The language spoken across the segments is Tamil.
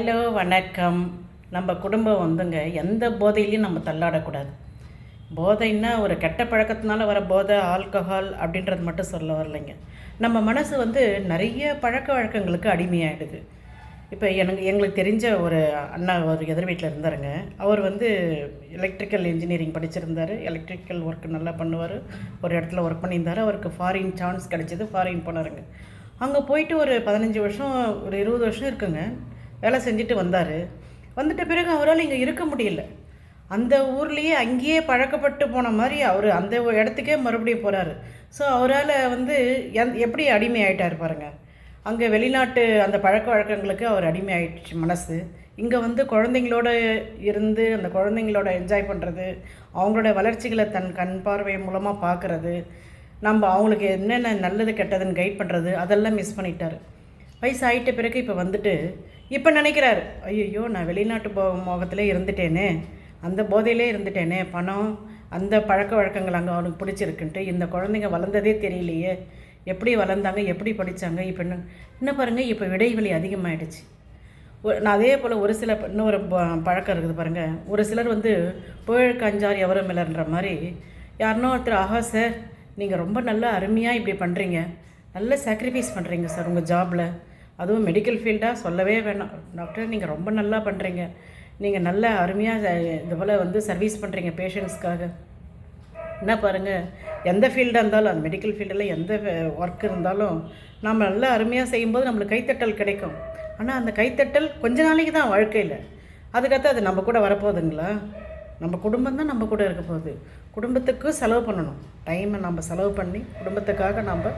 ஹலோ வணக்கம். நம்ம குடும்பம் வந்துங்க எந்த போதையிலையும் நம்ம தள்ளாடக்கூடாது. போதைன்னா ஒரு கெட்ட பழக்கத்தினால வர போதை ஆல்கஹால் அப்படின்றது மட்டும் சொல்ல வரலைங்க. நம்ம மனசு வந்து நிறைய பழக்க வழக்கங்களுக்கு அடிமையாயிடுது. இப்போ எனக்கு எங்களுக்கு தெரிஞ்ச ஒரு அண்ணா ஒரு எதிர் வீட்டில் இருந்தாருங்க. அவர் வந்து எலக்ட்ரிக்கல் இன்ஜினியரிங் படிச்சிருந்தார். எலக்ட்ரிக்கல் ஒர்க் நல்லா பண்ணுவார். ஒரு இடத்துல ஒர்க் பண்ணியிருந்தார். அவருக்கு ஃபாரின் சான்ஸ் கிடச்சிது ஃபாரின் போனாருங்க. அங்கே போயிட்டு ஒரு பதினஞ்சு வருஷம் ஒரு இருபது வருஷம் இருக்குங்க. வேலை செஞ்சுட்டு வந்தார். வந்துட்ட பிறகு அவரால் இங்கே இருக்க முடியல. அந்த ஊர்லேயே அங்கேயே பழக்கப்பட்டு போன மாதிரி அவர் அந்த இடத்துக்கே மறுபடியும் போகிறாரு ஸோ அவரால் வந்து எந் எப்படி அடிமை ஆகிட்டார் பாருங்கள் அங்கே வெளிநாட்டு அந்த பழக்க வழக்கங்களுக்கு அவர் அடிமை ஆயிடுச்சு மனசு. இங்கே வந்து குழந்தைங்களோட இருந்து அந்த குழந்தைங்களோட என்ஜாய் பண்ணுறது அவங்களோட வளர்ச்சிகளை தன் கண் பார்வை மூலமாக பார்க்குறது நம்ம அவங்களுக்கு என்னென்ன நல்லது கெட்டதுன்னு கைட் பண்ணுறது அதெல்லாம் மிஸ் பண்ணிட்டார். வயசு பிறகு இப்போ வந்துட்டு இப்போ நினைக்கிறாரு ஐயோ நான் வெளிநாட்டு போ மோகத்தில் இருந்துட்டேனே அந்த போதையிலே இருந்துட்டேனே பணம் அந்த பழக்க வழக்கங்கள் அங்கே அவனுக்கு பிடிச்சிருக்குன்ட்டு இந்த குழந்தைங்க வளர்ந்ததே தெரியலையே எப்படி வளர்ந்தாங்க எப்படி படித்தாங்க இப்போ என்ன இன்னும் பாருங்கள் இப்போ இடைவெளி அதிகமாகிடுச்சு நான் அதே போல் ஒரு சில இன்னொரு ப- பழக்கம் இருக்குது பாருங்கள் ஒரு சிலர் வந்து புகழுக்கு அஞ்சார் எவரும் இல்லைன்ற மாதிரி யாருனோ ஒருத்தர் ஆஹா சார் நீங்கள் ரொம்ப நல்லா அருமையாக இப்படி பண்ணுறீங்க நல்ல சாக்ரிஃபைஸ் பண்ணுறீங்க சார் உங்கள் ஜாபில் அதுவும் மெடிக்கல் ஃபீல்டாக சொல்லவே வேணாம். டாக்டர் நீங்கள் ரொம்ப நல்லா பண்ணுறீங்க நீங்கள் நல்ல அருமையாக இது போல் வந்து சர்வீஸ் பண்ணுறீங்க பேஷண்ட்ஸ்க்காக என்ன பாருங்கள் எந்த ஃபீல்டாக இருந்தாலும் அந்த மெடிக்கல் ஃபீல்டில் எந்த ஒர்க் இருந்தாலும் நம்ம நல்லா அருமையாக செய்யும்போது நம்மளுக்கு கைத்தட்டல் கிடைக்கும். ஆனால் அந்த கைத்தட்டல் கொஞ்ச நாளைக்கு தான் வாழ்க்கையில். அதுக்கடுத்து அது நம்ம கூட வரப்போகுதுங்களா? நம்ம குடும்பம் தான் நம்ம கூட இருக்க போகுது. குடும்பத்துக்கு செலவு பண்ணணும். டைமை நம்ம செலவு பண்ணி குடும்பத்துக்காக நம்ம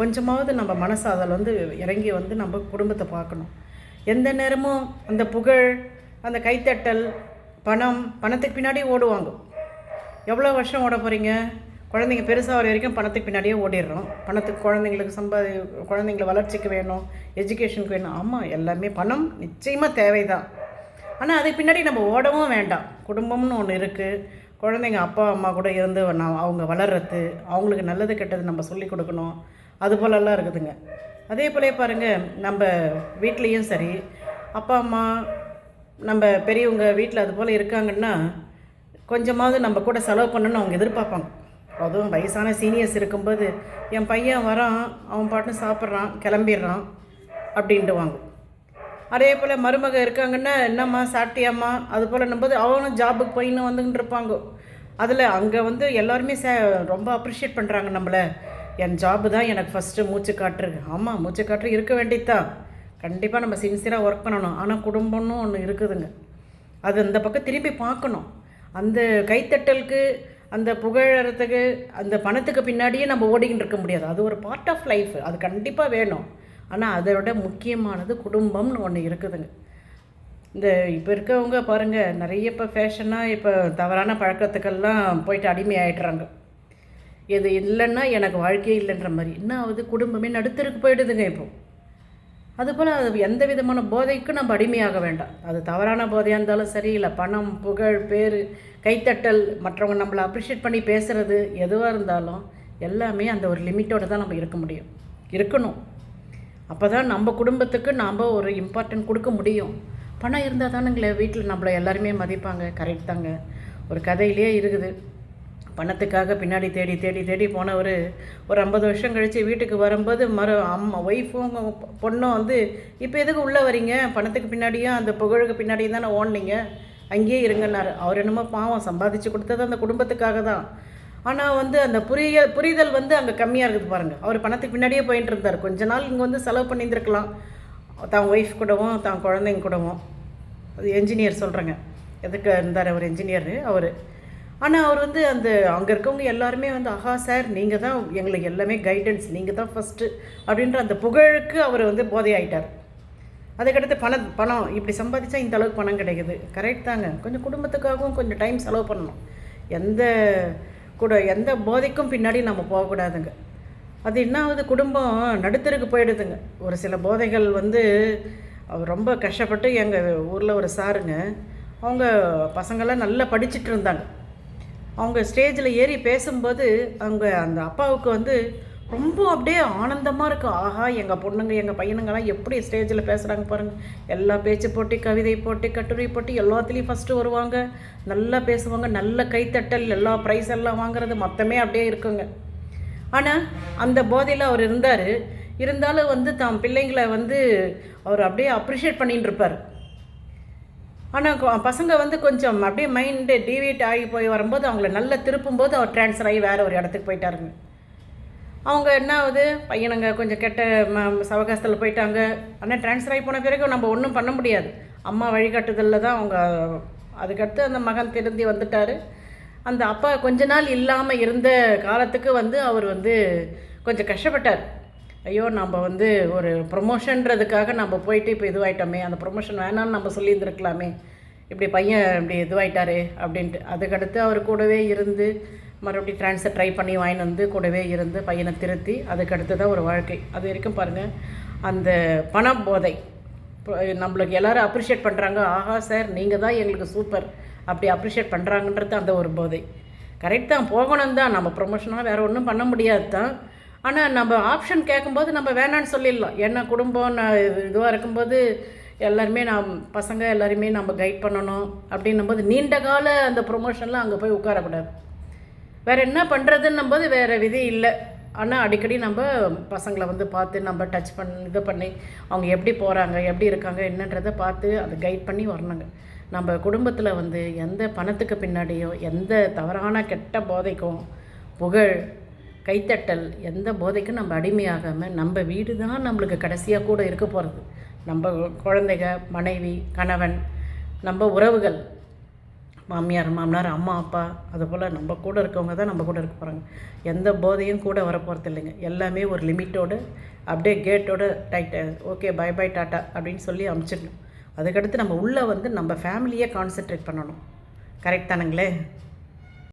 கொஞ்சமாவது நம்ம மனசு அதில் வந்து இறங்கி வந்து நம்ம குடும்பத்தை பார்க்கணும். எந்த நேரமும் அந்த புகழ் அந்த கைத்தட்டல் பணம் பணத்துக்கு பின்னாடி ஓடுவாங்க. எவ்வளோ வருஷம் ஓட போகிறீங்க குழந்தைங்க பெருசாக வர வரைக்கும் பணத்துக்கு பின்னாடியே ஓடிடுறோம். பணத்துக்கு குழந்தைங்களுக்கு சம்பாதி குழந்தைங்கள வளர்ச்சிக்கு வேணும் எஜுகேஷனுக்கு வேணும். ஆமாம் எல்லாமே பணம் நிச்சயமாக தேவைதான். ஆனால் அதுக்கு பின்னாடி நம்ம ஓடவும் வேண்டாம். குடும்பம்னு ஒன்று இருக்குது குழந்தைங்க அப்பா அம்மா கூட இருந்து நான் அவங்க வளர்றது அவங்களுக்கு நல்லது கெட்டது நம்ம சொல்லி கொடுக்கணும். அது போலலாம் இருக்குதுங்க. அதே போலே பாருங்கள் நம்ம வீட்லேயும் சரி அப்பா அம்மா நம்ம பெரியவங்க வீட்டில் அது போல் இருக்காங்கன்னா கொஞ்சமாவது நம்ம கூட செலவு பண்ணணும்னு அவங்க எதிர்பார்ப்பாங்க. அதுவும் வயசான சீனியர்ஸ் இருக்கும்போது என் பையன் வரான் அவன் பாட்டும் சாப்பிட்றான் கிளம்பிடுறான் அப்படின்ட்டுவாங்க அதே போல் மருமக இருக்காங்கன்னா என்னம்மா சாப்பிட்டியாம்மா? அது போலன்னும்போது அவனும் ஜாபுக்கு போயின்னு வந்துக்கிட்டு இருப்பாங்க. அதில் அங்கே வந்து எல்லாருமே சே ரொம்ப அப்ரிஷியேட் பண்ணுறாங்க நம்மளை. என் ஜாபு தான் எனக்கு ஃபஸ்ட்டு மூச்சு காற்று. ஆமாம் மூச்சு காற்று இருக்க வேண்டியதுதான் கண்டிப்பாக நம்ம சின்சியராக ஒர்க் பண்ணணும். ஆனால் குடும்பம்னு ஒன்று இருக்குதுங்க. அது அந்த பக்கம் திரும்பி பார்க்கணும். அந்த கைத்தட்டலுக்கு அந்த புகழறதுக்கு அந்த பணத்துக்கு பின்னாடியே நம்ம ஓடிக்கிட்டு இருக்க முடியாது. அது ஒரு பார்ட் ஆஃப் லைஃப் அது கண்டிப்பாக வேணும். ஆனால் அதை விட முக்கியமானது குடும்பம்னு ஒன்று இருக்குதுங்க. இந்த இப்போ இருக்கவங்க பாருங்கள் நிறைய இப்போ ஃபேஷனாக இப்போ தவறான பழக்கத்துக்கெல்லாம் போயிட்டு அடிமை ஆகிடுறாங்க இது இல்லைன்னா எனக்கு வாழ்க்கையே இல்லைன்ற மாதிரி. என்ன ஆகுது? குடும்பமே நடுத்தருக்கு போயிடுதுங்க இப்போ. அதுபோல் அது எந்த விதமான போதைக்கும் நம்ம அடிமையாக வேண்டாம். அது தவறான போதையாக இருந்தாலும் சரி இல்லை பணம் புகழ் பேர் கைத்தட்டல் மற்றவங்க நம்மளை அப்ரிஷியேட் பண்ணி பேசுகிறது எதுவாக இருந்தாலும் எல்லாமே அந்த ஒரு லிமிட்டோடு தான் நம்ம இருக்க முடியும். இருக்கணும். அப்போ தான் நம்ம குடும்பத்துக்கு நாம் ஒரு இம்பார்ட்டன்ட் கொடுக்க முடியும். பணம் இருந்தால் தானுங்களே வீட்டில் நம்மளை எல்லாருமே மதிப்பாங்க கரெக்ட் தாங்க. ஒரு கதையிலே இருக்குது. பணத்துக்காக பின்னாடி தேடி தேடி தேடி போனவர் ஒரு ஐம்பது வருஷம் கழித்து வீட்டுக்கு வரும்போது மறு அம்மா ஒய்ஃபும் பொண்ணும் வந்து இப்போ எதுக்கு உள்ளே வரீங்க பணத்துக்கு பின்னாடியும் அந்த புகழுக்கு பின்னாடியும் தானே ஓடுனீங்க? அங்கேயே இருங்கன்னாரு. அவர் என்னமோ பாவம் சம்பாதிச்சு கொடுத்தது அந்த குடும்பத்துக்காக தான். ஆனால் வந்து அந்த புரிய புரிதல் வந்து அங்கே கம்மியாக இருக்குது பாருங்கள் அவர் பணத்துக்கு பின்னாடியே போயிட்டு இருந்தார். கொஞ்ச நாள் இங்கே வந்து செலவு பண்ணியிருந்துருக்கலாம். தான் ஒய்ஃப் கூடவும் தான் குழந்தைங்க கூடவும். அது என்ஜினியர் சொல்கிறேங்க எதுக்கு இருந்தார் அவர் என்ஜினியர் அவர். ஆனால் அவர் வந்து அந்த அங்கே இருக்கவங்க எல்லாருமே வந்து ஆஹா சார் நீங்கள் தான் எங்களுக்கு எல்லாமே கைடன்ஸ் நீங்கள் தான் ஃபஸ்ட்டு அப்படின்ற அந்த புகழுக்கு அவர் வந்து போதையாயிட்டார். அதுக்கடுத்து பணம் பணம் இப்படி சம்பாதிச்சா இந்த அளவுக்கு பணம் கிடைக்குது. கரெக்ட் தாங்க. கொஞ்சம் குடும்பத்துக்காகவும் கொஞ்சம் டைம் செலவு பண்ணணும். எந்த கூட எந்த போதைக்கும் பின்னாடி நம்ம போகக்கூடாதுங்க. அது என்ன ஆகுது குடும்பம் நடுத்தருக்கு போயிடுதுங்க. ஒரு சில போதைகள் வந்து அவர் ரொம்ப கஷ்டப்பட்டு எங்கள் ஊரில் ஒரு சாருங்க அவங்க பசங்கள்லாம் நல்லா படிச்சுட்டு இருந்தாங்க. அவங்க ஸ்டேஜில் ஏறி பேசும்போது அவங்க அந்த அப்பாவுக்கு வந்து ரொம்ப அப்படியே ஆனந்தமாக இருக்குது ஆஹா எங்கள் பொண்ணுங்க எங்கள் பையனுங்கெல்லாம் எப்படி ஸ்டேஜில் பேசுகிறாங்க பாருங்கள் எல்லா பேச்சு போட்டி கவிதை போட்டி கட்டுரை போட்டி எல்லாத்துலேயும் ஃபஸ்ட்டு வருவாங்க. நல்லா பேசுவாங்க நல்ல கைத்தட்டல் எல்லா ப்ரைஸ் எல்லாம் வாங்குறது மொத்தமே அப்படியே இருக்குங்க. ஆனால் அந்த போதையில் அவர் இருந்தார். இருந்தாலும் வந்து தான் பிள்ளைங்களை வந்து அவர் அப்படியே அப்ரிஷியேட் பண்ணிட்டு இருப்பார். ஆனால் பசங்க வந்து கொஞ்சம் அப்படியே மைண்டு டிவியேட் ஆகி போய் வரும்போது அவங்கள நல்லா திருப்பும்போது அவர் ட்ரான்ஸ்ஃபர் ஆகி வேறு ஒரு இடத்துக்கு போயிட்டாருங்க. அவங்க என்ன ஆகுது பையனுங்க கொஞ்சம் கெட்ட ம சவகாசத்தில் போயிட்டாங்க. ஆனால் ட்ரான்ஸ்ஃபர் ஆகி போன பிறகு நம்ம ஒன்றும் பண்ண முடியாது. அம்மா வழிகாட்டுதலில் தான் அவங்க அதுக்கடுத்து அந்த மகன் திருந்தி வந்துட்டார். அந்த அப்பா கொஞ்ச நாள் இல்லாமல் இருந்த காலத்துக்கு வந்து அவர் வந்து கொஞ்சம் கஷ்டப்பட்டார். ஐயோ நம்ம வந்து ஒரு ப்ரொமோஷன்றதுக்காக நம்ம போயிட்டு இப்போ இதுவாயிட்டோமே அந்த ப்ரொமோஷன் வேணாம்னு நம்ம சொல்லியிருந்துருக்கலாமே இப்படி பையன் இப்படி இதுவாயிட்டாரு அப்படின்ட்டு. அதுக்கடுத்து அவர் கூடவே இருந்து மறுபடியும் ட்ரான்ஸ்ஃபர் ட்ரை பண்ணி வாங்கிட்டு வந்து கூடவே இருந்து பையனை திருத்தி அதுக்கடுத்து தான் ஒரு வாழ்க்கை. அது வரைக்கும் பாருங்கள் அந்த பண போதை இப்போ நம்மளுக்கு எல்லோரும் அப்ரிஷியேட் பண்ணுறாங்க ஆஹா சார் நீங்கள் தான் எங்களுக்கு சூப்பர் அப்படி அப்ரிஷியேட் பண்ணுறாங்கன்றது அந்த ஒரு போதை. கரெக்ட் தான் போகணும் தான் நம்ம ப்ரொமோஷனாக வேறு ஒன்றும் பண்ண முடியாது தான் ஆனால் நம்ம ஆப்ஷன் கேட்கும்போது நம்ம வேணான்னு சொல்லிடலாம். என்ன குடும்பம் நான் இதுவாக இருக்கும்போது எல்லாருமே நாம் பசங்க எல்லாருமே நம்ம கைட் பண்ணணும் அப்படின்னும் போது நீண்ட கால அந்த ப்ரொமோஷனில் அங்கே போய் உட்காரக்கூடாது. வேறு என்ன பண்ணுறதுன்னும் போது வேறு விதி இல்லை. ஆனால் அடிக்கடி நம்ம பசங்களை வந்து பார்த்து நம்ம டச் பண்ணி இது பண்ணி அவங்க எப்படி போகிறாங்க எப்படி இருக்காங்க என்னன்றதை பார்த்து அதை கைட் பண்ணி வரணுங்க. நம்ம குடும்பத்தில் வந்து எந்த பணத்துக்கு பின்னாடியோ எந்த தவறான கெட்ட போதைக்கும் புகழ் கைத்தட்டல் எந்த போதைக்கும் நம்ம அடிமையாகாமல் நம்ம வீடு தான் நம்மளுக்கு கடைசியாக கூட இருக்க போகிறது நம்ம குழந்தைங்க மனைவி கணவன் நம்ம உறவுகள் மாமியார் மாமனார் அம்மா அப்பா அதுபோல் நம்ம கூட இருக்கவங்க தான் நம்ம கூட இருக்க போகிறாங்க எந்த போதையும் கூட வரப்போகிறது இல்லைங்க. எல்லாமே ஒரு லிமிட்டோடு அப்படியே கேட்டோட tight okay bye bye tata அப்படின்னு சொல்லி அமுச்சிடணும். அதுக்கடுத்து நம்ம உள்ளே வந்து நம்ம ஃபேமிலியே கான்சென்ட்ரேட் பண்ணணும். கரெக்ட் தானுங்களே?